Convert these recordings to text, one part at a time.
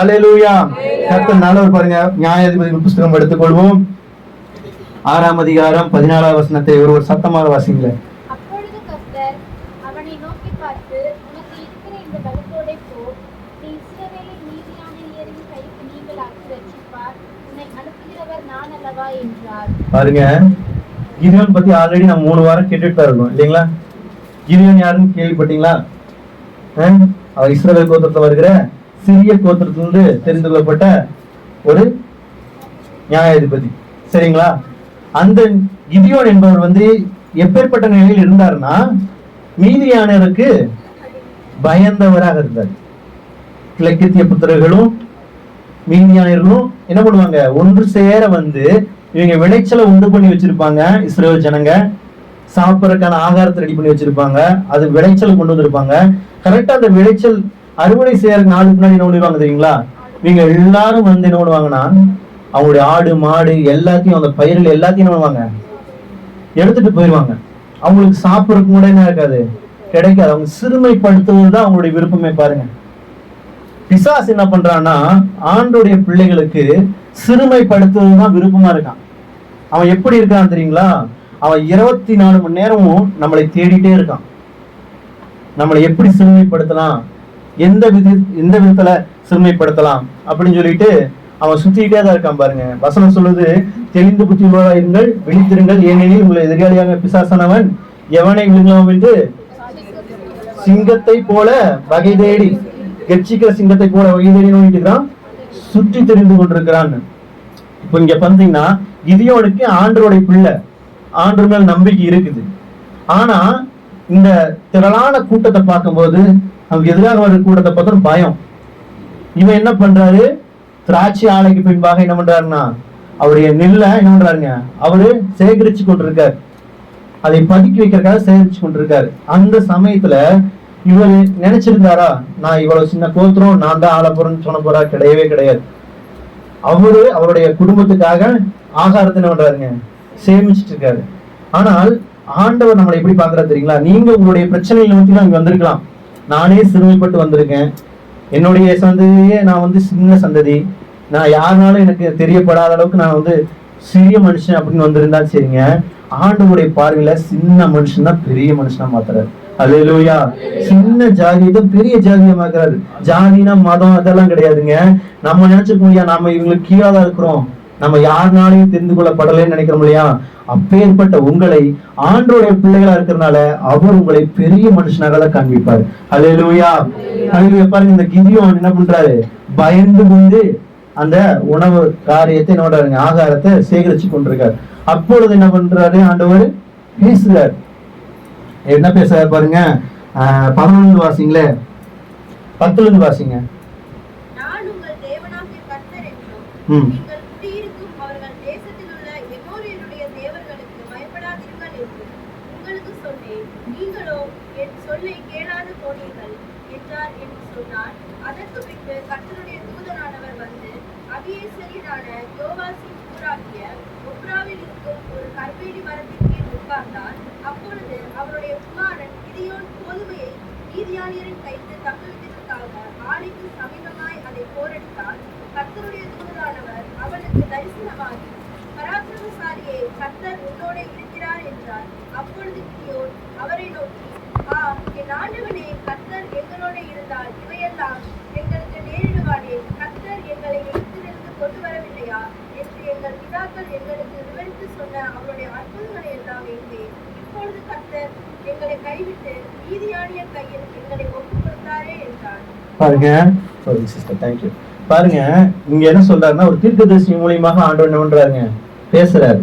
அல்லேலூயா கர்த்தர் நல்லவர் பாருங்க. நியாயாதிபதி புஸ்தகம் எடுத்துக்கொள்வோம். ஆறாம் அதிகாரம் பதினாறாம் வசனத்தை ஒருவர் சத்தமாக வாசிங்கள நான் பாருங்க. கிதியோன் பத்தி ஆல்ரெடி நம்ம மூணு வாரம் கேட்டுட்டு தான் இருக்கோம். இல்லைங்களா? கிதியோன் யாருன்னு கேள்விப்பட்டீங்களா? அவர் இஸ்ரவேல் கோத்திரத்துல வருகிற சிறிய கோத்திரத்திலிருந்து தெரிந்து கொள்ளப்பட்ட ஒரு நியாயாதிபதி. சரிங்களா? அந்த கிதியோன் என்பவர் வந்து எப்பேற்பட்ட நிலையில் இருந்தாருன்னா மீதியானருக்கு பயந்தவராக இருந்தார். கிழக்கித்திய புத்திரர்களும் மீதியானர்களும் என்ன பண்ணுவாங்க? ஒன்று சேர வந்து இவங்க விளைச்சலை உண்டு பண்ணி வச்சிருப்பாங்க இஸ்ரேல் ஜனங்க. சாப்பிட்றதுக்கான ஆகாரத்தை ரெடி பண்ணி வச்சிருப்பாங்க அது விளைச்சல் கொண்டு வந்திருப்பாங்க. கரெக்டா அந்த விளைச்சல் அறுவடை செய்யற நாளுக்கு முன்னாடி என்ன பண்ணுவாங்க தெரியுங்களா? நீங்க எல்லாரும் வந்து என்ன பண்ணுவாங்கன்னா அவங்களுடைய ஆடு மாடு எல்லாத்தையும் அந்த பயிர்கள் எல்லாத்தையும் என்ன பண்ணுவாங்க? எடுத்துட்டு போயிடுவாங்க. அவங்களுக்கு சாப்பிட்றதுக்கு கூட என்ன இருக்காது? கிடைக்காது. அவங்க சிறுமைப்படுத்துவது தான் அவங்களுடைய விருப்பமே பாருங்க. பிசாஸ் என்ன பண்றான்னா ஆண்டுடைய பிள்ளைகளுக்கு சிறுமைப்படுத்துவது தான் விருப்பமா இருக்கான். அவன் எப்படி இருக்கான் தெரியுங்களா? அவன் இருபத்தி நாலு மணி நேரமும் நம்மளை தேடிட்டே இருக்கான். நம்மளை எப்படி சிறுமைப்படுத்தலாம்? எந்த வித எந்த விதத்துல சிறுமைப்படுத்தலாம் அப்படின்னு சொல்லிட்டு அவன் சுத்திக்கிட்டே தான் இருக்கான் பாருங்க. வசனம் சொல்லுது தெளிந்து புத்தி இருங்கள் விழித்திருங்கள். ஏனெனில் உங்களை எதிராளியாக பிசாசானவன் எவனை விழுங்கலாம் என்று சிங்கத்தை போல வகை தேடி கட்சிக்கிற சிங்கத்தை போல வகை தேடி நோயிட்டுக்கிறான் சுற்றி தெரிந்து கொண்டிருக்கிறான். இப்போ இங்க பாத்தீங்கன்னா கிதியோனுக்கு ஆண்டருடைய பிள்ளை ஆண்டு மேல் நம்பிக்கை இருக்குது. ஆனா இந்த திரளான கூட்டத்தை பார்க்கும்போது அவருக்கு எதிராக வரக்கூடாத கூட்டத்தை பயம். இவன் என்ன பண்றாரு? திராட்சை ஆலைக்கு பின்பாக என்ன பண்றாருன்னா அவருடைய நெல்லை என்ன பண்றாருங்க? அவரு சேகரிச்சு கொண்டிருக்காரு. அதை பதுக்கி வைக்கிறதுக்காக சேகரிச்சு கொண்டிருக்காரு. அந்த சமயத்துல இவர் நினைச்சிருந்தாரா நான் இவ்வளவு சின்ன கோத்திரம் நான் தான் ஆள போறேன்னு சொன்ன போறா கிடையவே கிடையாது. அவரு அவருடைய குடும்பத்துக்காக ஆகாரத்தை என்ன பண்றாருங்க? சேமிச்சிட்டு இருக்காரு. ஆனால் ஆண்டவர் நம்மளை எப்படி பாக்குறாரு தெரியுங்களா? நீங்க உங்களுடைய பிரச்சனையில வந்து இங்க வந்திருக்கலாம். நானே சிறுமைப்பட்டு வந்திருக்கேன். என்னுடைய சந்ததியே நான் வந்து சின்ன சந்ததி. நான் யாருனாலும் எனக்கு தெரியப்படாத அளவுக்கு நான் வந்து சிறிய மனுஷன் அப்படின்னு வந்திருந்தா சரிங்க. ஆண்டவருடைய பார்வையில சின்ன மனுஷன் தான் பெரிய மனுஷனா மாத்துறாரு. அல்லேலூயா சின்ன ஜாதி தான் பெரிய ஜாதியா மாக்குறாரு ஜாதினா மதம் அதெல்லாம் கிடையாதுங்க. நம்ம நினைச்சிருக்கோம் நாம இவங்களுக்கு கீழாதான் இருக்கிறோம். நம்ம யாருனாலையும் தெரிந்து கொள்ளப்படலைன்னு நினைக்கிறோம் இல்லையா? அப்பேற்பட்ட உங்களை ஆண்டோடைய பிள்ளைகளா இருக்கிறதுனால அவர் உங்களை பெரிய மனுஷனாக தான் காண்பிப்பார். அல்லேலூயா அல்லேலூயா பாருங்க இந்த கிதியோன் என்ன பண்றாரு? பயந்து கொண்டு அந்த உணவு காரியத்தை என்ன பண்றாருங்க ஆகாரத்தை சேகரிச்சு கொண்டிருக்காரு. அப்பொழுது என்ன பண்றாரு ஆண்டவர்? பேசுறாரு. என்ன பேசுறாரு பாருங்க. பதினொன்று வாசிங்களே. பத்துல இருந்து வாசிங்க ம் நீங்கள் குடியிருக்கும் அவர்கள் தேசத்தில் உள்ள எமோரியருடைய தேவர்களுக்கு பயப்படாதீர்கள் என்றும் உங்களுக்கு சொன்னேன் நீங்களோ என் சொல்லை கேளாது போனீர்கள் என்றார் என்று சொன்னார் அதற்கு பின்பு கர்த்தருடைய தூதனானவர் வந்து அபியேசரியனான யோவாசின் ஊராகிய ஒப்ராவில் இருக்கும் ஒரு கர்வேலி மரத்தின் கீழ் உட்கார்ந்தார் அப்பொழுது அவருடைய குமாரன் கிரியோன் கோதுமையை நீதியாளியரின் கைக்கு தப்புவித்ததற்காக ஆலைக்கு சமீபமாய் அதை போரடித்தார் கத்தருடைய தூதரானவர் அவனுக்கு தரிசனமாகி பராக்கிரமசாலியே கத்தர் உன்னோட இருக்கிறார் என்றார். அப்பொழுது கிரியோன் அவரை நோக்கி ஆ என் ஆண்டவனே கத்தர் எங்களோட இருந்தால் இவையெல்லாம் எங்களுக்கு நேரிடுவானே. கத்தர் எங்களை கொண்டு வரவில்லையா? என்று எங்கள் பிதாக்கள் எங்களுக்கு விவரித்து சொன்ன அவருடைய அற்புதங்களை எல்லாம் எங்கே? இப்பொழுது கர்த்தர் எங்களை கைவிட்டு நீதியானிய கையில் எங்களை ஒப்பு கொடுத்தாரே என்றார். பாருங்க. சாரி சிஸ்டர் தேங்க்யூ பாருங்க. இங்க என்ன சொல்றாருன்னா ஒரு தீர்க்கதரிசி மூலியமாக ஆண்டவர் என்ன பண்றாருங்க? பேசுறாரு.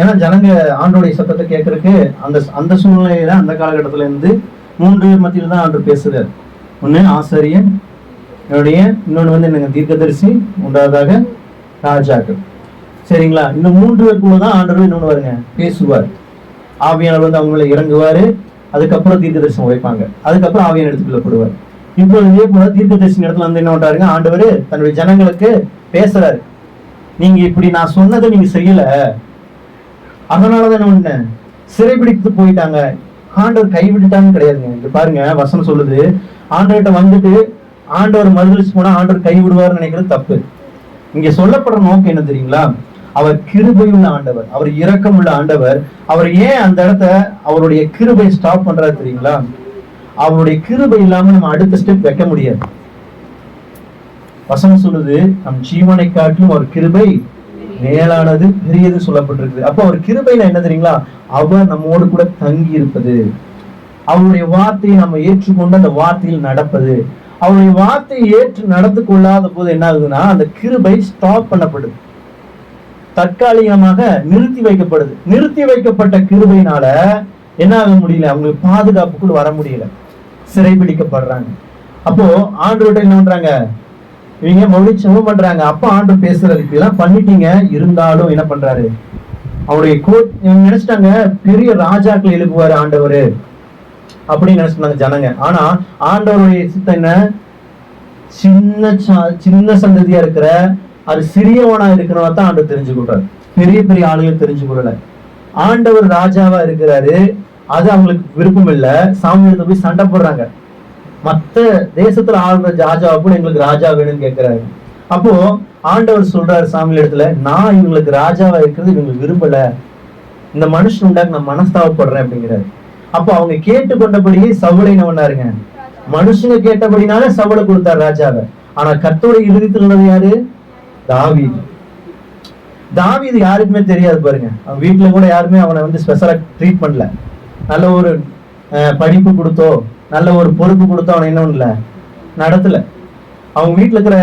ஏன்னா ஜனங்க ஆண்டோடைய சத்தத்தை கேட்கறதுக்கு அந்த அந்த சூழ்நிலையில அந்த காலகட்டத்துல இருந்து மூன்று பேர் மத்தியில தான் ஆண்டு பேசுறாரு. ஒண்ணு ஆசிரியன் என்னுடைய இன்னொன்று வந்து என்னங்க தீர்க்கதரிசி மூன்றாவதாக ராஜாக்கள். சரிங்களா? இந்த மூன்று பேருக்குள்ள தான் ஆண்டவர் இன்னொன்று வருங்க பேசுவார். ஆவியானவர் வந்து அவங்கள இறங்குவார் அதுக்கப்புறம் தீர்க்க தரிசனம் உழைப்பாங்க அதுக்கப்புறம் ஆவியான எடுத்துக்கொள்ள போடுவார். இப்போ இதே போல தீர்க்க தரிசன இடத்துல வந்து என்ன பண்றாருங்க ஆண்டவர் தன்னுடைய ஜனங்களுக்கு பேசுறாரு. நீங்க இப்படி நான் சொன்னதை நீங்க செய்யல. அதனாலதான் என்ன பண்ண சிறைபிடித்து போயிட்டாங்க. ஆண்டவர் கைவிட்டுட்டாங்க கிடையாதுங்க. இங்க பாருங்க வசனம் சொல்லுது. ஆண்டவர்கிட்ட வந்துட்டு ஆண்டவர் மறுதளிச்சு போனா ஆண்டவர் கை விடுவார்னு நினைக்கிறது தப்பு. இங்க சொல்லப்படுற நோக்கம் என்ன தெரியுங்களா? அவர் கிருபையுள்ள ஆண்டவர் அவர் இரக்கமுள்ள ஆண்டவர். அவர் ஏன் அந்த இடத்த அவருடைய கிருபை ஸ்டாப் பண்றாரு தெரியுங்களா? அவருடைய கிருபை இல்லாம நம்ம அடுத்த ஸ்டெப் வைக்க முடியாது. வசனம் சொல்லுது நம் ஜீவனை காட்டிலும் ஒரு கிருபை மேலானது பெரியது சொல்லப்பட்டிருக்குது. அப்போ அவர் கிருபையில என்ன தெரியுங்களா? அவர் நம்மோடு கூட தங்கி இருப்பது அவருடைய வார்த்தையை நம்ம ஏற்றுக்கொண்டு அந்த வார்த்தையில் நடப்பது. அவருடைய வார்த்தையை ஏற்று நடந்து கொள்ளாத போது என்ன ஆகுதுன்னா அந்த கிருபை ஸ்டாப் பண்ணப்படுது. தற்காலிகமாக நிறுத்தி வைக்கப்படுது. நிறுத்தி வைக்கப்பட்ட கிருபையினால என்ன ஆக முடியல? அவங்களுக்கு பாதுகாப்புக்குள் வர முடியல. சிறைபிடிக்கப்படுறாங்க. அப்போ ஆண்டவர்கிட்ட என்ன பண்றாங்க? இவங்க மொழிச்சமும் பண்றாங்க. அப்ப ஆண்டு பேசுறது இப்படிலாம் பண்ணிட்டீங்க. இருந்தாலும் என்ன பண்றாரு? அவருடைய கோ நினைச்சிட்டாங்க பெரிய ராஜாக்கள் எழுப்புவாரு ஆண்டவர். அப்படின்னு நினைச்சிருந்தாங்க ஜனங்க. ஆனா ஆண்டவருடைய சித்தம் என்ன? சின்ன சா- சின்ன சந்ததியா இருக்கிற அது சிறியவனா இருக்கிறவா தான் ஆண்டவர் தெரிஞ்சு கொள்றாரு பெரிய பெரிய ஆளுகள் தெரிஞ்சு கொள்ளல ஆண்டவர் ராஜாவா இருக்கிறாரு. அது அவங்களுக்கு விருப்பம் இல்ல. சாமியத்தை போய் சண்டை போடுறாங்க. மத்த தேசத்துல ஆளுற ராஜாவை கூட எங்களுக்கு ராஜா வேணும்னு கேட்கிறாரு அப்போ ஆண்டவர் சொல்றாரு சாமி இடத்துல நான் இவங்களுக்கு ராஜாவா இருக்கிறது இவங்களுக்கு விரும்பல. இந்த மனுஷன் உண்டாக்கு நான் மனஸ்தாவப்படுறேன் அப்படிங்கிறாரு. அப்போ அவங்க கேட்டுக்கொண்டபடியே சவுளை நவனாருங்க பண்ணாருங்க? மனுஷங்க கேட்டபடினால சவுளை கொடுத்தாரு ராஜாவை. ஆனா கத்தோட இறுதித்தில் உள்ளது யாரு? தாவீது. தாவீது யாருக்குமே தெரியாது பாருங்க. அவன் வீட்டுல கூட யாருமே அவனை வந்து ஸ்பெஷலா ட்ரீட் பண்ணல. நல்ல ஒரு அஹ், படிப்பு கொடுத்தோ நல்ல ஒரு பொறுப்பு கொடுத்தோ அவனை என்ன பண்ணல? நடத்தல. அவங்க வீட்டுல இருக்கிற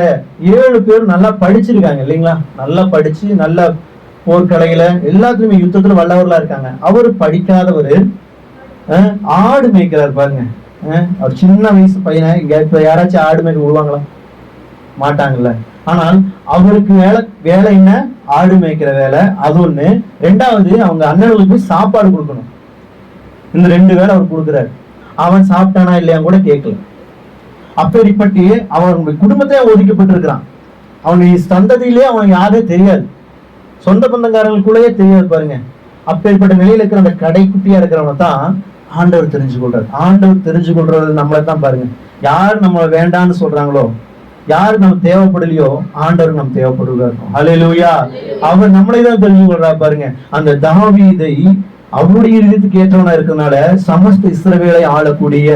ஏழு பேரும் நல்லா படிச்சிருக்காங்க இல்லைங்களா? நல்லா படிச்சு நல்ல போர்க்கடையில எல்லாத்துலயுமே யுத்தத்துல வல்லவர்களா இருக்காங்க. அவர் படிக்காதவர் ஆடு மேய்க்கிறார் பாருங்க. அவர் சின்ன வயசு பையனை? இங்க இப்ப யாராச்சும் ஆடு மேய்க்க விடுவாங்களா? மாட்டாங்கல்ல. ஆனால் அவருக்கு வேலை வேலை என்ன? ஆடு மேய்க்கிற வேலை. அது ஒண்ணு. ரெண்டாவது அவங்க அண்ணனுக்கு போய் சாப்பாடு கொடுக்கணும். இந்த ரெண்டு வேலை அவர் கொடுக்குறாரு. அவன் சாப்பிட்டானா இல்லையா கூட கேட்கல. அப்படிப்பட்டு அவனுடைய குடும்பத்தையே ஒதுக்கப்பட்டிருக்கிறான். அவனுடைய சந்ததியிலே அவனுக்கு யாரும் தெரியாது. சொந்த பந்தக்காரங்களுக்குள்ளேயே தெரியாது பாருங்க. அப்பேற்பட்ட நிலையில இருக்கிற அந்த கடைக்குட்டியா இருக்கிறவனை தான் ஆண்டவர் தெரிஞ்சு கொள்றாரு ஆண்டவர் தெரிஞ்சு கொள்றது நம்மளை தான் பாருங்க. யார் நம்ம வேண்டான்னு சொல்றாங்களோ யார் நம்ம தேவைப்படலையோ ஆண்டவர் நம்ம தேவைப்படுகிறார் ஹalleluya அவர் நம்மளை தான் தெரிஞ்சு கொள்றா பாருங்க. அந்த தாவீதை அவருடைய இறுதிக்கு ஏற்றவனா இருக்கறனால சமஸ்த இஸ்ரவேலை ஆளக்கூடிய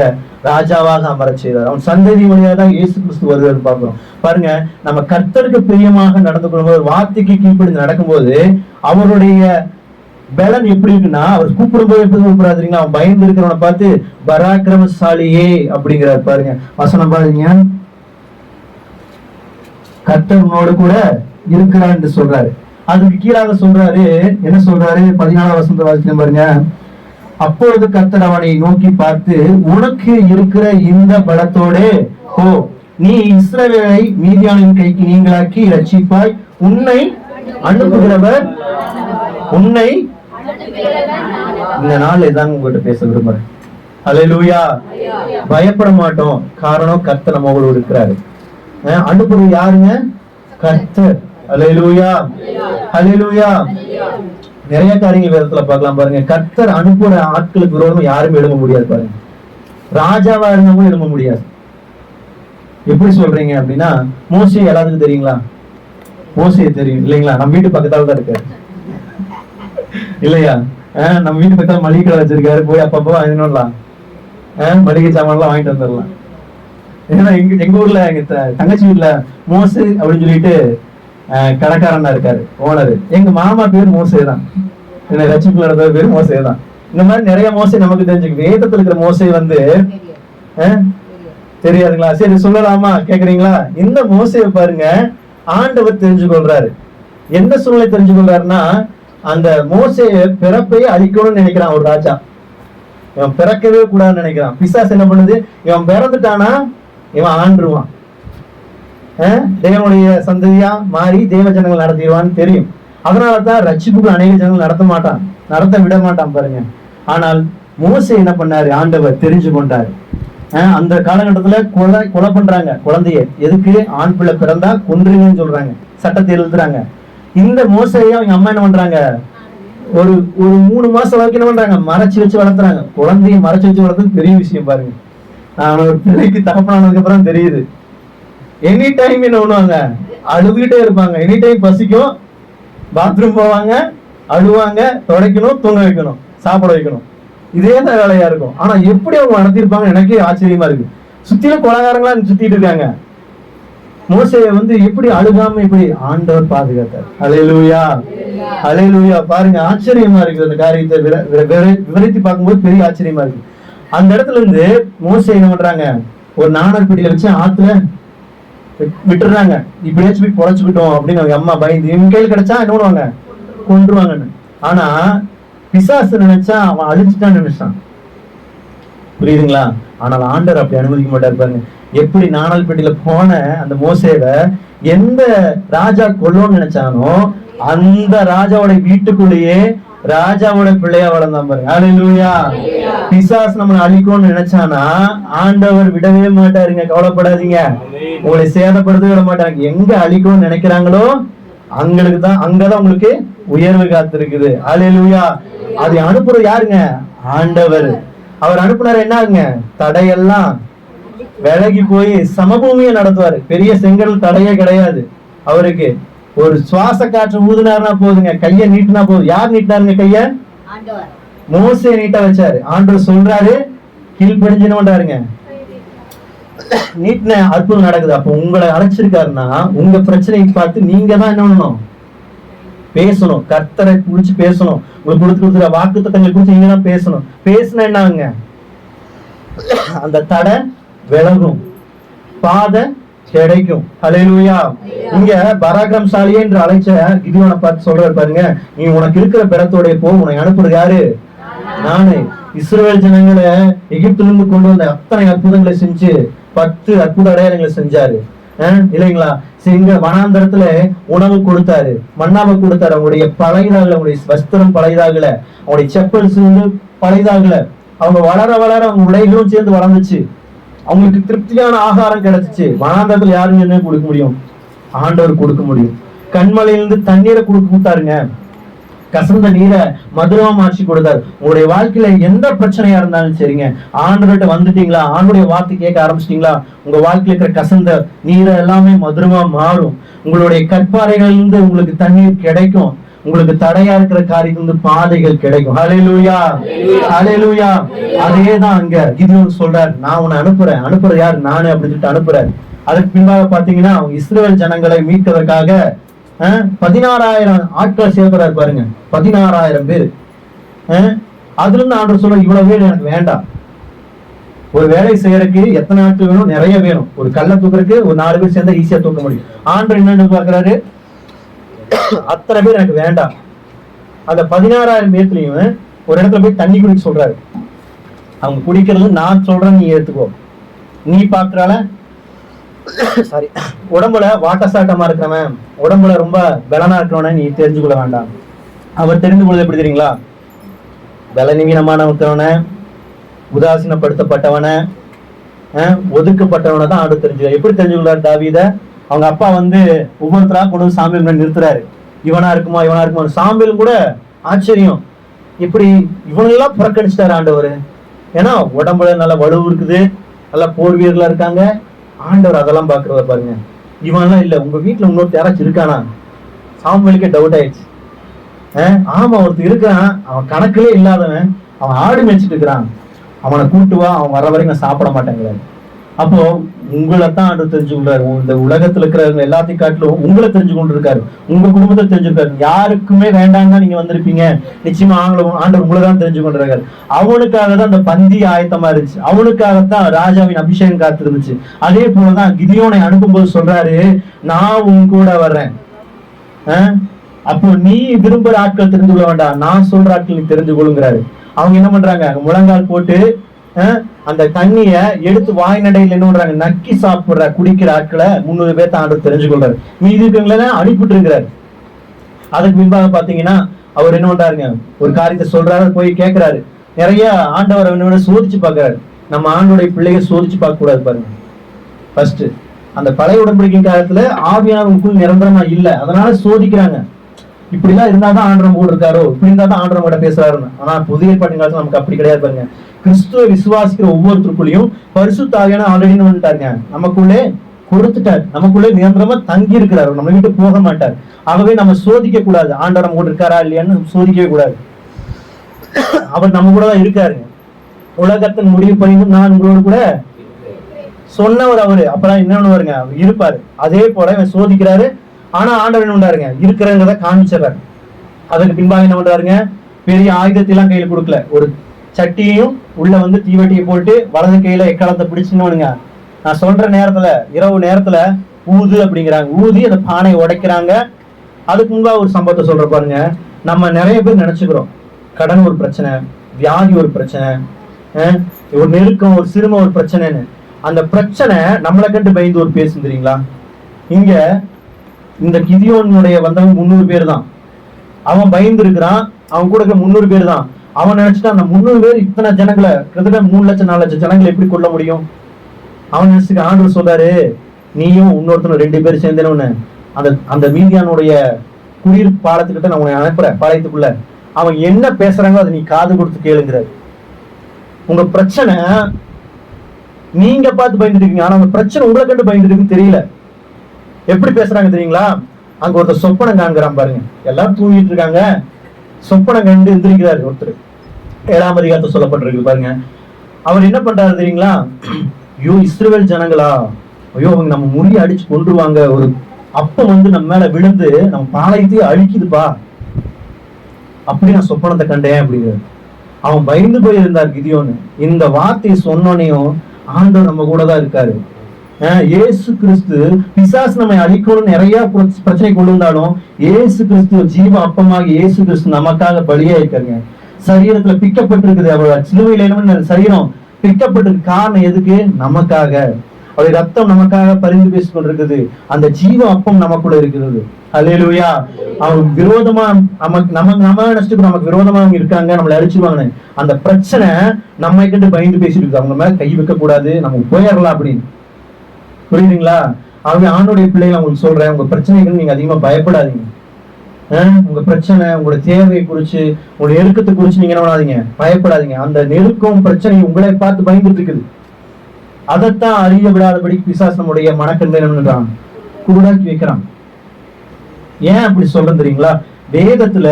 ராஜாவாக அமரச் செய்தார் அவன் சந்ததி வழியாக தான் இயேசு கிறிஸ்து வருகிறது பார்க்கிறோம். பாருங்க நம்ம கர்த்தருக்கு பிரியமாக நடந்து கொள்ளும்போது வார்த்தைக்கு கீழ்ப்படிந்து நடக்கும்போது அவருடைய பலன் எப்படி இருக்குன்னா அவர் கூப்பிடும்போது எப்படி கூப்பிடாதீங்களா அவன் பயந்து இருக்கிறவனை பார்த்து பராக்கிரமசாலியே அப்படிங்கிறார் பாருங்க. வசனம் பாருங்க. கத்தவனோடு கூட இருக்கிறார் என்று சொல்றாரு. அதுக்கு கீழாக சொல்றாரு என்ன சொல்றாரு? பதினாலாம் வசந்த வாசிக்கலாம் பாருங்க. அப்பொழுது கத்தர் அவனை நோக்கி பார்த்து உனக்கு இருக்கிற இந்த பலத்தோடே ஓ நீ இஸ்ரவேலை மீதியானின் கைக்கு நீங்களாக்கி ரட்சிப்பாய். உன்னை அனுப்புகிறவர் உன்னை இந்த நாள் இதான் உங்ககிட்ட பேச விரும்புறேன். ஹalleluya. பயப்பட மாட்டோம். காரணம் கர்த்தர் நம்மோடு இருக்கிறாரு. அனுப்புறது யாருங்க? கர்த்தர். ஹalleluya. ஹalleluya. நிறைய காரியங்கள் வேதத்துல பார்க்கலாம் பாருங்க. கர்த்தர் அனுப்புற ஆட்களுக்கு விரோதம் யாருமே எழும்ப முடியாது பாருங்க. ராஜாவா இருந்தவங்க எழும்ப முடியாது. எப்படி சொல்றீங்க அப்படின்னா மோசி எல்லாத்துக்கும் தெரியுங்களா? மோசியை தெரியும். இல்லைங்களா? நம்ம வீட்டு பக்கத்தால தான் இருக்காரு. இல்லையா? நம்ம வீட்டு பக்கம் மளிகை கடை வச்சிருக்காரு போய் அப்பப்போ வாங்கினோம்லாம் மளிகை சாமான்லாம் வாங்கிட்டு வந்துடலாம். ஏன்னா எங்க எங்க ஊர்ல எங்க த- தங்கச்சி வீட்டுல மோசு அப்படின்னு சொல்லிட்டு கடைக்காரனா இருக்காரு ஓனர். எங்க மாமா பேர் மோசே தான். என்ன ரச்சிப்பு பேர் மோசே தான். இந்த மாதிரி நிறைய மோசை நமக்கு தெரிஞ்சுக்கு வேதத்துல இருக்கிற மோசை வந்து தெரியாதுங்களா? சரி சொல்லலாமா? கேக்குறீங்களா? இந்த மோசையை பாருங்க ஆண்டவர் தெரிஞ்சு கொள்றாரு எந்த சூழ்நிலை தெரிஞ்சு கொள்றாருன்னா அந்த மோசே பிறப்பையே அழிக்கணும்னு நினைக்கிறான் ஒரு ராஜா. இவன் பிறக்கவே கூடாதுன்னு நினைக்கிறான். பிசாஸ் என்ன பண்ணுது? இவன் பிறந்துட்டானா? இவன் ஆண்டுருவான். தேவனுடைய சந்ததியா மாறி தேவ ஜனங்கள் நடத்திடுவான்னு தெரியும். அதனாலதான் ரட்சிப்புக்கு அநேக ஜனங்கள் நடத்த மாட்டான். நடத்த விட மாட்டான் பாருங்க. ஆனால் மோசை என்ன பண்ணாரு? ஆண்டவர் தெரிஞ்சு கொண்டாரு. அந்த காலகட்டத்துல கொலை கொலை பண்றாங்க குழந்தைய. எதுக்கு? ஆண் பிள்ளை பிறந்தா கொன்றுங்கன்னு சொல்றாங்க. சட்டத்தை எழுதுறாங்க. இந்த மோசையை அவங்க அம்மா என்ன பண்றாங்க? ஒரு ஒரு மூணு மாசம் வரைக்கும் என்ன பண்றாங்க? மறைச்சு வச்சு வளர்த்துறாங்க. குழந்தைய மறைச்சு வச்சு வளர்த்து பெரிய விஷயம் பாருங்க. ஆனா ஒரு பிள்ளைக்கு தகப்பனானதுக்கு அப்புறம் தெரியுது. எனி டைம் என்ன பண்ணுவாங்க? அழுதுகிட்டே இருப்பாங்க. எனி டைம் பசிக்கும் பாத்ரூம் போவாங்க அழுவாங்க துடைக்கணும் தூங்க வைக்கணும் சாப்பிட வைக்கணும். இதே தான் வேலையா இருக்கும். ஆனா எப்படி அவங்க நடத்திருப்பாங்க எனக்கே ஆச்சரியமா இருக்கு. சுத்தில கொலகாரங்களா சுத்திட்டு இருக்காங்க. மோசைய வந்து எப்படி அழுகாம இப்படி ஆண்டவர் பாதுகாத்தார்? அலையலூயா அலையலூயா பாருங்க ஆச்சரியமா இருக்குது அந்த காரியத்தை விவரித்து பார்க்கும்போது பெரிய ஆச்சரியமா இருக்கு. அந்த இடத்துல இருந்து மோசை என்ன பண்றாங்க? ஒரு நாணர் பிடியில வச்சு ஆத்துல விட்- விட்டுறாங்க. இப்படியாச்சும் போய் பொழைச்சுக்கிட்டோம் அப்படின்னு அவங்க அம்மா பயந்து இவங்க கையில் கிடைச்சா என்ன பண்ணுவாங்க? கொண்டுருவாங்கன்னு ஆனா பிசாசு நினைச்சா அவன் அழிச்சுட்டான்னு நினைச்சான். புரியுதுங்களா? ஆனால் ஆண்டவர் அப்படி அனுமதிக்க மாட்டார் பாருங்க. எப்படி நாணல் பெட்டியில போன அந்த மோசேவை எந்த ராஜா கொல்லணும்னு நினைச்சானோ அந்த ராஜாவோட வீட்டுக்குள்ளேயே ராஜாவோட பிள்ளையா வளர்ந்தான் பாருங்க ஹalleluya. பிசாஸ் நம்மளை அழிக்கணும்னு நினைச்சானா ஆண்டவர் விடவே மாட்டாருங்க. கவலைப்படாதீங்க. உங்களை சேதப்படுத்த விட மாட்டாங்க. எங்க அழிக்கணும்னு நினைக்கிறாங்களோ அங்களுக்கு தான் அங்கதான் உங்களுக்கு உயர்வு காத்திருக்குது. ஹalleluya. அதை அனுப்புறது யாருங்க? ஆண்டவர். அவர் அனுப்புனார் என்ன ஆகுங்க தடையெல்லாம் விலகி போய் சமபூமியை நடத்துவாரு. பெரிய செங்கல் தடையே கிடையாது. அவருக்கு ஒரு சுவாச காற்று ஊதுனாருன்னா போதுங்க. கைய நீட்டினா போதும். யார் நீட்டினாருங்க கைய? ஆண்டவர். மோசே நீட்ட வச்சாரு. ஆண்டவர் சொல்றாரு கீழ்ப்படிஞ்சுன்னு பண்றாருங்க நீட்டின அற்புதம் நடக்குது. அப்போ உங்களை அழைச்சிருக்காருன்னா உங்க பிரச்சனையை பார்த்து நீங்க தான் என்ன பண்ணணும்? பேசணும். கர்த்தரை குறிச்சு பேசணும். உங்களுக்கு கொடுத்து கொடுத்துற வாக்கு தத்தங்களை குறிச்சு நீங்க தான் பேசணும். பேசினா என்னங்க அந்த தடை விலகும் பாதை கிடைக்கும். ஹalleluya இங்க பராக்கிரமசாலியே என்று அழைச்ச கிதியோனை பார்த்து சொல்றாரு பாருங்க. நீ உனக்கு இருக்கிற பலத்தோட போ உன்னை அனுப்புறது யாரு? நானு. இஸ்ரவேல் ஜனங்களை எகிப்துல இருந்து கொண்டு வந்த அத்தனை அற்புதங்களை செஞ்சு பத்து அற்புத அடையாளங்களை செஞ்சாரு. இல்லைங்களா? சிங்க வனாந்தரத்துல உணவு கொடுத்தாரு. மண்ணாவை கொடுத்தாரு. அவங்களுடைய பழையதாகல அவங்களுடைய வஸ்திரம் பழையதாகல அவங்களுடைய செப்பல்ஸ் வந்து பழையதாகல அவங்க வளர வளர அவங்க உடைகளும் சேர்ந்து வளர்ந்துச்சு. அவங்களுக்கு திருப்தியான ஆகாரம் கிடைச்சிச்சு. வனாந்தத்தில் யாரும் என்ன கொடுக்க முடியும்? ஆண்டவர் கொடுக்க முடியும். கண்மலையிலிருந்து தண்ணீரை கொடுக்க கொடுத்தாருங்க. கசந்த நீரை மதுரமா மாற்றி கொடுத்தாரு. உங்களுடைய வாழ்க்கையில எந்த பிரச்சனையா இருந்தாலும் சரிங்க. ஆண்டவர்கிட்ட வந்துட்டீங்களா? ஆண்டுடைய வார்த்தை கேட்க ஆரம்பிச்சிட்டீங்களா? உங்க வாழ்க்கையில இருக்கிற கசந்த நீரை எல்லாமே மதுரமா மாறும். உங்களுடைய கற்பாறைகள்ல இருந்து உங்களுக்கு தண்ணீர் கிடைக்கும். உங்களுக்கு தடையா இருக்கிற காரியத்துல பாதைகள் கிடைக்கும். ஹalleluya ஹalleluya அதே தான் அங்க கிதியோன் சொல்றாரு நான் உன்னை அனுப்புறேன். அனுப்புறது யார்? நானு அப்படின்னு சொல்லிட்டு அனுப்புறாரு. அதுக்கு பின்பாக பாத்தீங்கன்னா அவங்க இஸ்ரவேல் ஜனங்களை மீட்பதற்காக பதினாறாயிரம் ஆட்கள் சேர்க்கிறாரு பாருங்க. பதினாறாயிரம் பேர். அதுல இருந்து ஆண்டவர் சொல்ற இவ்வளவு பேர் எனக்கு வேண்டாம். ஒரு வேலை செய்யறதுக்கு எத்தனை ஆட்கள் வேணும்? நிறைய வேணும். ஒரு கல்லை தூக்குறதுக்கு ஒரு நாலு பேர் சேர்ந்தா ஈஸியா தூக்க முடியும். ஆண்டவர் என்னன்னு பாக்குறாரு அத்தனை பேர் எனக்கு வேண்டாம். அந்த பதினாறாயிரம் பேர்த்துலையும் ஒரு இடத்துல போய் தண்ணி குடிக்க சொல்றாரு. அவங்க குடிக்கிறது நான் சொல்றேன் நீ எடுத்துக்கோ நீ பாக்குறால? சாரி உடம்புல வாட்ட சாட்டமா இருக்கிறவன் உடம்புல ரொம்ப பலனா இருக்கிறவன நீ தெரிஞ்சு கொள்ள வேண்டாம். அவர் தெரிந்து கொள்வது எப்படி தெரியுங்களா? பலநீனமானவன உதாசீனப்படுத்தப்பட்டவன அஹ், ஒதுக்கப்பட்டவனை தான் ஆண்டு தெரிஞ்சுக்கலாம் எப்படி தெரிஞ்சுக்கொள்ளார் தாவீத? அவங்க அப்பா வந்து ஒவ்வொருத்தராக கொண்டு வந்து சாமியல் முன்னாடி நிறுத்துறாரு. இவனா இருக்குமா இவனா இருக்குமா? சாமியலும் கூட ஆச்சரியம். இப்படி இவனெல்லாம் புறக்கணிச்சிட்டாரு ஆண்டவர். ஏன்னா உடம்புல நல்ல வலுவு இருக்குது நல்லா போர் வீரர்களா இருக்காங்க. ஆண்டவர் அதெல்லாம் பாக்குறவர் பாருங்க. இவன்லாம் இல்லை உங்க வீட்டில் இன்னொருத்தர் யாராச்சும் இருக்கானா? சாமுவேலுக்கே டவுட் ஆயிடுச்சு. அஹ், ஆமா ஒருத்தர் இருக்கிறான். அவன் கணக்குலே இல்லாதவன். அவன் ஆடு மேய்ச்சிட்டு இருக்கிறான். அவனை கூட்டுவா அவன் வர வரைக்கும் நான் சாப்பிட மாட்டேங்கிறாரு. அப்போ உங்களை தான் ஆண்டு தெரிஞ்சு இந்த உலகத்துல இருக்கிறவங்க எல்லாத்தையும் காட்டிலும் உங்களை தெரிஞ்சு கொண்டு இருக்காரு உங்க குடும்பத்தை தெரிஞ்சிருக்காரு. யாருக்குமே வேண்டாங்க நீங்க வந்திருப்பீங்க. நிச்சயமா ஆங்களும் ஆண்டவர் உங்களை தான் தெரிஞ்சு கொண்டிருக்காரு அவனுக்காக தான் அந்த பந்தி ஆயத்தமா இருந்துச்சு. அவனுக்காகத்தான் ராஜாவின் அபிஷேகம் காத்திருந்துச்சு. அதே போலதான் கிதியோனை அனுப்பும்போது சொல்றாரு நான் உன் கூட வர்றேன். அப்போ நீ விரும்புற ஆட்கள் தெரிந்து கொள்ள வேண்டாம். நான் சொல்ற ஆட்கள் நீ தெரிந்து கொள்ளுங்கிறாரு. அவங்க என்ன பண்றாங்க? முழங்கால் போட்டு அந்த தண்ணிய எடுத்து வாய் நடையில் என்ன பண்றாங்க? நக்கி சாப்பிடுற குடிக்கிற ஆட்களை முன்னூறு பேர்த்த ஆண்டு தெரிஞ்சு கொள்றாரு மீதி இருக்கவங்கள அனுப்பிட்டு இருக்கிறாரு அதுக்கு முன்பாக பாத்தீங்கன்னா அவர் என்ன பண்றாருங்க? ஒரு காரியத்தை சொல்றாரு போய் கேட்கிறாரு நிறைய ஆண்டவர் என்ன சோதிச்சு பாக்குறாரு நம்ம ஆண்டோடைய பிள்ளைய சோதிச்சு பார்க்க கூடாது பாருங்க. ஃபர்ஸ்ட் அந்த பழைய உடன்படிக்கை காலத்துல ஆவியானவங்களுக்குள் நிரந்தரமா இல்ல. அதனால சோதிக்கிறாங்க. இப்படிலாம் இருந்தாதான் ஆண்டரம் கூட இருக்காரோ? இப்படி இருந்தாதான் ஆண்டரம் கூட பேசுறாருன்னு. ஆனா புதிய ஏற்பாட்டின் காலத்துல நமக்கு அப்படி கிடையாது பாருங்க. கிறிஸ்துவ விசுவாசிக்கிற ஒவ்வொருத்தருக்குள்ளயும் பரிசு ஆவியான ஆல்ரெடி வந்துட்டாருங்க. நமக்குள்ளே கொடுத்துட்டார். நமக்குள்ளே நிரந்தரமா தங்கி இருக்கிறார். நம்ம வீட்டு போக மாட்டார். ஆகவே நம்ம சோதிக்க கூடாது. ஆண்டவர் நம்ம கூட இருக்காரா இல்லையான்னு சோதிக்கவே கூடாது. அவர் நம்ம கூட தான் இருக்காருங்க. உலகத்தின் முடிவு பண்ணியும் நான் உங்களோடு கூட சொன்னவர் அவரு. அப்பதான் என்ன பண்ணுவாருங்க? அவர் இருப்பாரு. அதே போல இவன் சோதிக்கிறாரு. ஆனா ஆண்டவர் என்ன பண்றாருங்க? இருக்கிறங்கிறத காமிச்சிடுறாரு அதுக்கு பின்பாக என்ன பண்றாருங்க? பெரிய ஆயுதத்தை எல்லாம் கையில் கொடுக்கல. ஒரு சட்டியையும் உள்ள வந்து தீவட்டியை போட்டு வலது கையில எக்காலத்தை பிடிச்சுன்னு நான் சொல்ற நேரத்துல இரவு நேரத்துல ஊது அப்படிங்கிறாங்க. ஊதி அந்த பானையை உடைக்கிறாங்க. அதுக்கு முன்பா ஒரு சம்பவத்தை சொல்ற பாருங்க. நம்ம நிறைய பேர் நினைச்சுக்கிறோம். கடன் ஒரு பிரச்சனை வியாதி ஒரு பிரச்சனை ஒரு நெருக்கம் ஒரு சிறுமை ஒரு பிரச்சனைன்னு. அந்த பிரச்சனை நம்மளை கண்டு பயந்து ஒரு பேசும் தெரியுங்களா? இங்க இந்த கிதியோனுடைய வந்தவங்க முந்நூறு பேர் தான். அவன் பயந்து இருக்கிறான் அவன் கூட இருக்க முந்நூறு பேர் தான். அவன் நினைச்சிட்டு அந்த முந்நூறு பேர் இத்தனை ஜனங்களை கிட்டத்தட்ட மூணு லட்சம் நாலு லட்சம் ஜனங்களை எப்படி கொள்ள முடியும்? அவன் நினைச்சுக்க ஆண்டவர் சொல்றாரு நீயும் இன்னொருத்தனும் ரெண்டு பேரும் சேர்ந்தேன்னு அந்த அந்த மீதியானுடைய குடியிரு பாலத்துக்கிட்ட நான் உன்னை அனுப்புறேன் பாளையத்துக்குள்ள. அவன் என்ன பேசுறாங்களோ அதை நீ காது கொடுத்து கேளுங்கிறாரு உங்க பிரச்சனை நீங்க பார்த்து பயந்துட்டு இருக்கீங்க ஆனா உங்க பிரச்சனை உங்களை கண்டு பயந்துட்டு இருக்குன்னு தெரியல. எப்படி பேசுறாங்க தெரியுங்களா? அங்க ஒருத்தர் சொப்பனம் காண்கிறான் பாருங்க. எல்லாரும் தூங்கிட்டு இருக்காங்க. சொப்பனம் கண்டு எந்திரிக்கிறாரு ஒருத்தர். ஏழாம் அதிகாரத்தை சொல்லப்பட்டிருக்கு பாருங்க. அவர் என்ன பண்றாரு தெரியுங்களா? ஐயோ இஸ்ரேல் ஜனங்களா ஐயோ அவங்க நம்ம முறிய அடிச்சு கொண்டுருவாங்க ஒரு அப்பம் வந்து நம்ம மேல விழுந்து நம்ம பாளையத்தையே அழிக்குதுப்பா. அப்படி நான் சொப்பனத்தை கண்டேன் அப்படிங்கிறது அவன் பயந்து போய் இருந்தார் கிதியோன்னு இந்த வார்த்தையை சொன்னோனையும் ஆண்டவர் நம்ம கூட தான் இருக்காரு. அஹ் இயேசு கிறிஸ்து பிசாசு நம்மை அழிக்கணும்னு நிறைய பிரச்சனை கொண்டு வந்தாலும் ஏசு கிறிஸ்து ஜீவ அப்பமாக இயேசு கிறிஸ்து நமக்காக பலியா இருக்காருங்க சரீரத்துல பிக்கப்பட்டிருக்குது. அவரோட சிலுவையில என்ன சரீரம் பிக்கப்பட்டிருக்கு. காரணம் எதுக்கு? நமக்காக. அவருடைய ரத்தம் நமக்காக பரிந்து பேசிக் கொண்டிருக்குது அந்த ஜீவ அப்பம் நமக்குள்ள இருக்கிறது. அல்லேலூயா அவங்க விரோதமா நமக்கு நம்ம நம்ம நினைச்சிட்டு நமக்கு விரோதமா அவங்க இருக்காங்க. நம்மளை அழிச்சிருவாங்கன்னு. அந்த பிரச்சனை நம்ம கிட்ட பயந்து பேசிட்டு இருக்கு அவங்க மேல கை வைக்க கூடாது. நம்ம போயிடலாம் அப்படின்னு. புரியுதுங்களா? அவங்க ஆணுடைய பிள்ளைகள் அவங்களுக்கு சொல்றேன். உங்க பிரச்சனைகள் நீங்க அதிகமா பயப்படாதீங்க. உங்க பிரச்சனை உங்களோட தேவையை குறிச்சு உங்களோட நெருக்கத்தை குறிச்சு நீங்க என்ன பண்ணாதீங்க? பயப்படாதீங்க. அந்த நெருக்கம் பிரச்சனை உங்களை பார்த்து பயந்துட்டு இருக்குது. அதைத்தான் அறிய விடாதபடி பிசாஸ் நம்முடைய மனக்கண்மை என்ன குருடாக்கி வைக்கிறான். ஏன் அப்படி சொல்றேன் தெரியுங்களா? வேதத்துல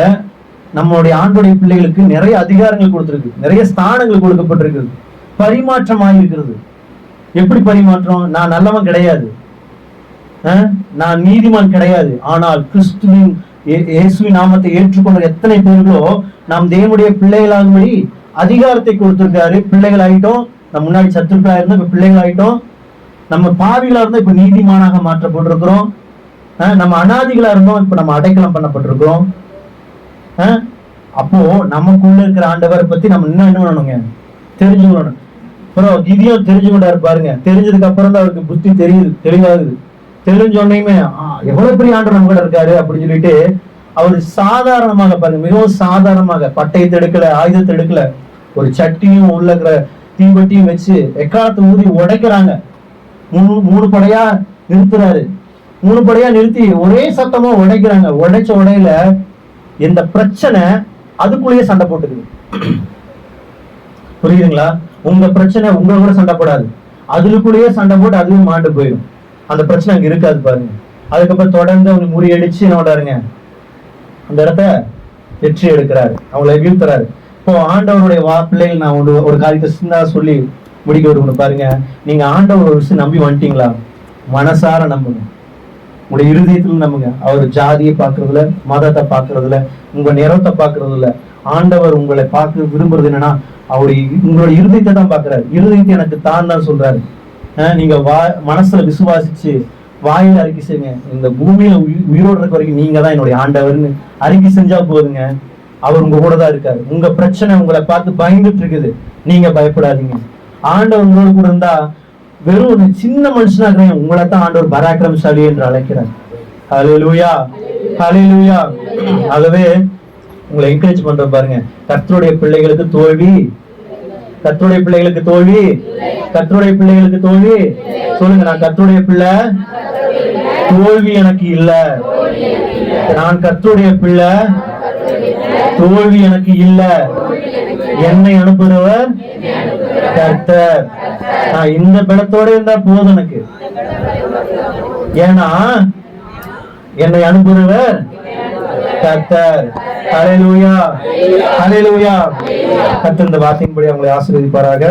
நம்மளுடைய ஆண்டுடைய பிள்ளைகளுக்கு நிறைய அதிகாரங்கள் கொடுத்திருக்கு. நிறைய ஸ்தானங்கள் கொடுக்கப்பட்டிருக்கிறது. பரிமாற்றம் ஆகியிருக்கிறது எப்படி பரிமாற்றம்? நான் நல்லவன் கிடையாது. நான் நீதிமான் கிடையாது. ஆனால் கிறிஸ்துவின் இயே- நாமத்தை ஏற்றுக்கொண்ட எத்தனை பேர்களோ நாம் தேவனுடைய பிள்ளைகளாகும்படி அதிகாரத்தை கொடுத்திருக்காரு பிள்ளைகள் ஆகிட்டோம் நம்ம முன்னாடி சத்துருக்களா இருந்தோம். இப்ப பிள்ளைகள் ஆகிட்டோம் நம்ம பாவிகளா இருந்தோம். இப்ப நீதிமானாக மாற்றப்பட்டிருக்கிறோம். நம்ம அனாதிகளா இருந்தோம். இப்ப நம்ம அடைக்கலம் பண்ணப்பட்டிருக்கிறோம். அப்போ நமக்குள்ள இருக்கிற ஆண்டவரை பத்தி நம்ம இன்னும் என்ன பண்ணணுங்க? தெரிஞ்சுக்கணும். அப்புறம் இதையும் தெரிஞ்சுக்கொண்டாரு பாருங்க. தெரிஞ்சதுக்கு அப்புறம் தான் அவருக்கு புத்தி தெரியுது தெளிவாகுது. தெரிஞ்சோன்னையுமே எவ்வளவு பெரிய ஆண்டு நம்ம கூட இருக்காரு? அப்படின்னு சொல்லிட்டு அவர் சாதாரணமாக பாருங்க மிகவும் சாதாரணமாக பட்டயத்தை எடுக்கல ஆயுதத்தை எடுக்கல ஒரு சட்டியும் உள்ள இருக்கிற தீவட்டியும் வச்சு எக்காலத்தை ஊதி உடைக்கிறாங்க. மூணு மூணு படையா நிறுத்துறாரு. மூணு படையா நிறுத்தி ஒரே சத்தமா உடைக்கிறாங்க. உடைச்ச உடையில இந்த பிரச்சனை அதுக்குள்ளேயே சண்டை போட்டுக்குது. புரியுதுங்களா? உங்க பிரச்சனை உங்களை கூட சண்டை போடாது. அதுக்குள்ளேயே சண்டை போட்டு அதுவும் மாண்டு போயிடும். அந்த பிரச்சனை அங்க இருக்காது பாருங்க. அதுக்கப்புறம் தொடர்ந்து அவங்க முறியடிச்சு என்ன அந்த இடத்த வெற்றி எடுக்கிறாரு. அவங்களை வீழ்த்துறாரு. இப்போ ஆண்டவருடைய வார்த்தையில் நான் ஒரு ஒரு காரியத்தை சிந்தா சொல்லி முடிக்க விரும்பணும் பாருங்க நீங்க ஆண்டவர் ஒரு விஷயம் நம்பி வந்துட்டீங்களா? மனசார நம்புங்க. உங்களுடைய இருதயத்துல நம்புங்க. அவர் ஜாதியை பார்க்கறதுல மதத்தை பார்க்கறதுல உங்க நிறத்தை பார்க்கறதுல ஆண்டவர் உங்களை பார்க்க விரும்புறது என்னன்னா அவருடைய உங்களுடைய இருதயத்தை தான் பார்க்கறாரு. இருதயத்தை எனக்கு தான் தான் சொல்றாரு. அஹ் நீங்க வா மனசுல விசுவாசிச்சு வாயில அறிக்கை செய்யுங்க. இந்த பூமியில உயி- உயிரோடு இருக்க வரைக்கும் நீங்க தான் என்னுடைய ஆண்டவர்னு அறிக்கை செஞ்சா போதுங்க. அவர் உங்க கூட தான் இருக்காரு. உங்க பிரச்சனை உங்களை பார்த்து பயந்துட்டு இருக்குது. நீங்க பயப்படாதீங்க. ஆண்டவர் உங்களோட கூட இருந்தா வெறும் ஒரு சின்ன மனுஷனா இருக்கிறேன். உங்களை தான் ஆண்டவர் பராக்கிரமசாலி என்று அழைக்கிறார். ஹலே லூயா ஆகவே உங்களை என்கரேஜ் பண்ற பாருங்க. கர்த்தருடைய பிள்ளைகளுக்கு தோல்வி கத்துடைய பிள்ளைகளுக்கு தோல்வி. கத்துடைய பிள்ளைகளுக்கு தோல்வி. சொல்லுங்க நான் கத்துடைய பிள்ளை. தோல்வி எனக்கு இல்ல. நான் கத்துடைய பிள்ளை. தோல்வி எனக்கு இல்ல. என்னை அனுப்புகிறவர் கர்த்தர். நான் இந்த பலத்தோட இருந்தா போதும் எனக்கு. ஏன்னா என்னை அனுப்புகிறவர் கர்த்தர் அலையலூயா அலையலூயா கர்த்தர் இந்த வார்த்தையின்படி அவங்களை ஆசீர்வதிப்பாராக.